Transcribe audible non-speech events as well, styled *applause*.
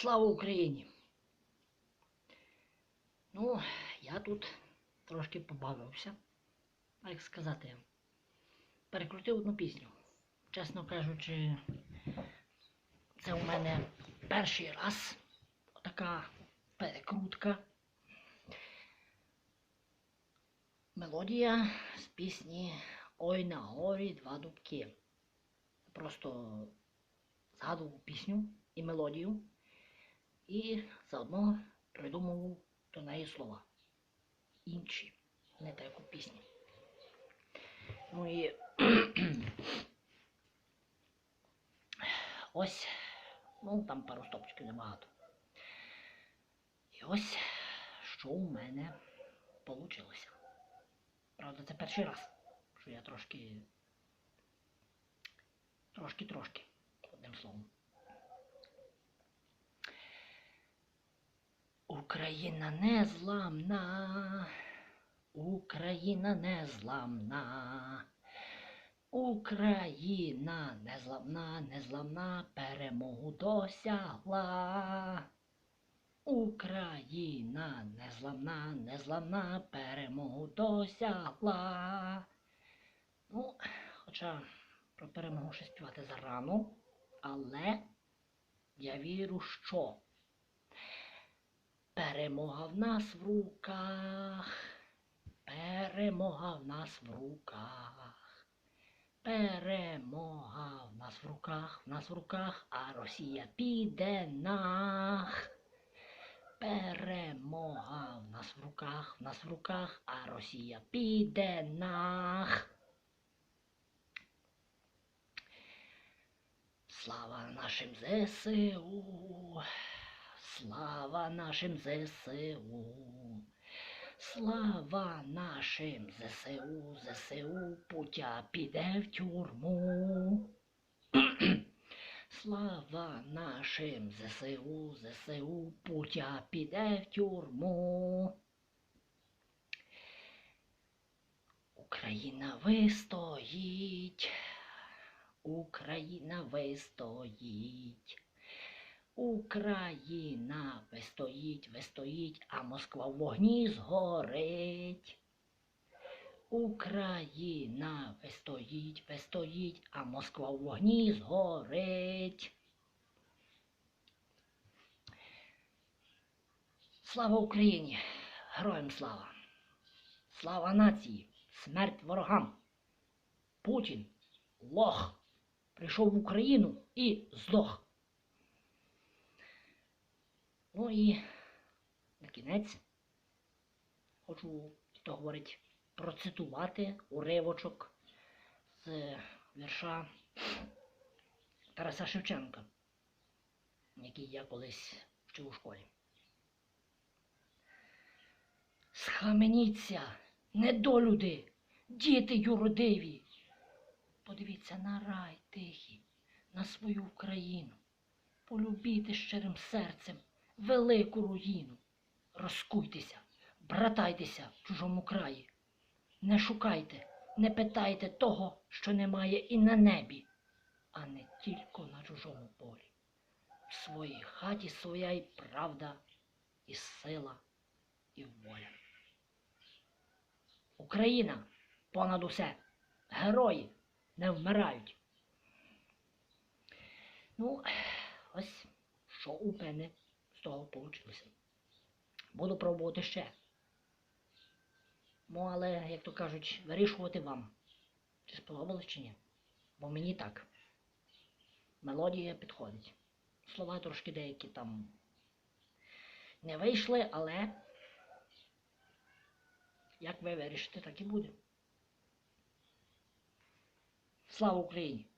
Слава Україні! Ну, я тут трошки побавився. Як сказати, перекрутив одну пісню. Чесно кажучи, це у мене перший раз така перекрутка. Мелодія з пісні Ой на горі два дубки. Просто згадував пісню і мелодію, і заодно придумував до неї слова. Інші, не таку пісню. Ну і *clears throat* ось, ну там пару стопчиків небагато. І ось що у мене вийшло. Правда, це перший раз, що я трошки. Трошки-трошки, одним словом. Україна незламна, Україна незламна, Україна незламна, незламна перемогу досягла. Україна незламна, незламна перемогу досягла. Ну, хоча про перемогу ще співати зарано, але я вірю, що перемога в нас в руках, перемога в нас в руках, перемога в нас в руках, в нас в руках, а Росія піде нах. Перемога в нас в руках, в нас в руках, а Росія піде нах. Слава нашим ЗСУ, слава нашим ЗСУ, слава нашим ЗСУ, ЗСУ, путя піде в тюрму. *clears throat* Слава нашим ЗСУ, ЗСУ, путя піде в тюрму. Україна вистоїть, Україна вистоїть, Україна вистоїть, вистоїть, а Москва в вогні згорить. Україна вистоїть, вистоїть, а Москва в вогні згорить. Слава Україні! Героям слава! Слава нації! Смерть ворогам! Путін, лох, прийшов в Україну і здох. Ну і на кінець хочу то говорити процитувати уривочок з вірша Тараса Шевченка, який я колись вчив у школі. Схаменіться, недолюди, діти юродиві. Подивіться на рай тихий, на свою Україну. Полюбіте щирим серцем велику руїну. Розкуйтеся, братайтеся в чужому краї. Не шукайте, не питайте того, що немає і на небі, а не тільки на чужому полі. В своїй хаті своя і правда, і сила, і воля. Україна понад усе. Герої не вмирають. Ну, ось що у мене з того вийшло. Буду пробувати ще. Ну, але, як то кажуть, вирішувати вам, чи сподобалось чи ні. Бо мені так. Мелодія підходить. Слова трошки деякі там не вийшли, але як ви вирішите, так і буде. Слава Україні!